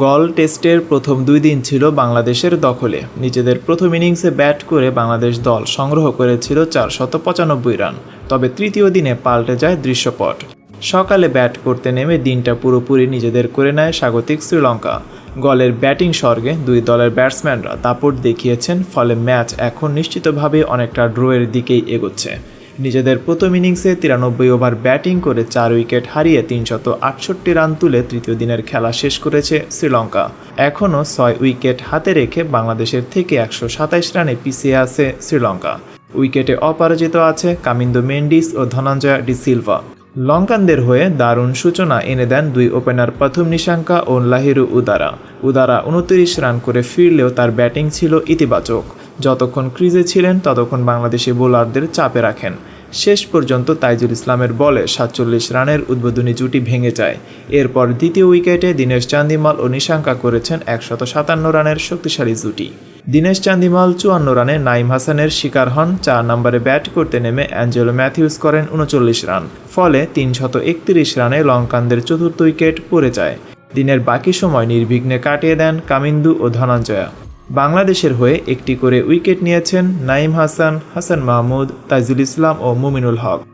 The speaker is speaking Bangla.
গল টেস্টের প্রথম দুই দিন ছিল বাংলাদেশের দখলে। নিজেদের প্রথম ইনিংসে ব্যাট করে বাংলাদেশ দল সংগ্রহ করেছিল চারশত পঁচানব্বই রান, তবে তৃতীয় দিনে পাল্টে যায় দৃশ্যপট। সকালে ব্যাট করতে নেমে দিনটা পুরোপুরি নিজেদের করে নেয় স্বাগতিক শ্রীলঙ্কা। গলের ব্যাটিং স্বর্গে দুই দলের ব্যাটসম্যানরা দাপট দেখিয়েছেন, ফলে ম্যাচ এখন নিশ্চিতভাবে অনেকটা ড্রয়ের দিকেই এগোচ্ছে। নিজেদের প্রথম ইনিংসে তিরানব্বই ওভার ব্যাটিং করে চার উইকেট হারিয়ে তিনশত আটষট্টি রান তুলে তৃতীয় দিনের খেলা শেষ করেছে শ্রীলঙ্কা। এখনও ছয় উইকেট হাতে রেখে বাংলাদেশের থেকে একশো সাতাইশ রানে পিছিয়ে আছে শ্রীলঙ্কা। উইকেটে অপরাজিত আছে কামিন্দো মেন্ডিস ও ধনঞ্জয় ডি সিলভা। লঙ্কানদের হয়ে দারুণ সূচনা এনে দেন দুই ওপেনার প্রথম নিশাঙ্কা ও লাহিরু উদারা। উদারা উনত্রিশ রান করে ফিরলেও তার ব্যাটিং ছিল ইতিবাচক। যতক্ষণ ক্রিজে ছিলেন, ততক্ষণ বাংলাদেশি বোলারদের চাপে রাখেন। শেষ পর্যন্ত তাইজুল ইসলামের বলে সাতচল্লিশ রানের উদ্বোধনী জুটি ভেঙে যায়। এরপর দ্বিতীয় উইকেটে দীনেশ চান্দিমাল ও নিশাঙ্কা করেছেন একশত সাতান্ন রানের শক্তিশালী জুটি। দীনেশ চান্দিমাল চুয়ান্ন রানে নাইম হাসানের শিকার হন, চার নম্বরে ব্যাট করতে নেমে অ্যাঞ্জেলো ম্যাথিউস করেন উনচল্লিশ রান, ফলে তিনশত একত্রিশ রানে লঙ্কানদের চতুর্থ উইকেট পড়ে যায়। দিনের বাকি সময় নির্বিঘ্নে কাটিয়ে দেন কামিন্দু ও ধনঞ্জয়া। বাংলাদেশের হয়ে একটি করে উইকেট নিয়েছেন নাইম হাসান হাসান মাহমুদ, তাইজুল ইসলাম ও মুমিনুল হক।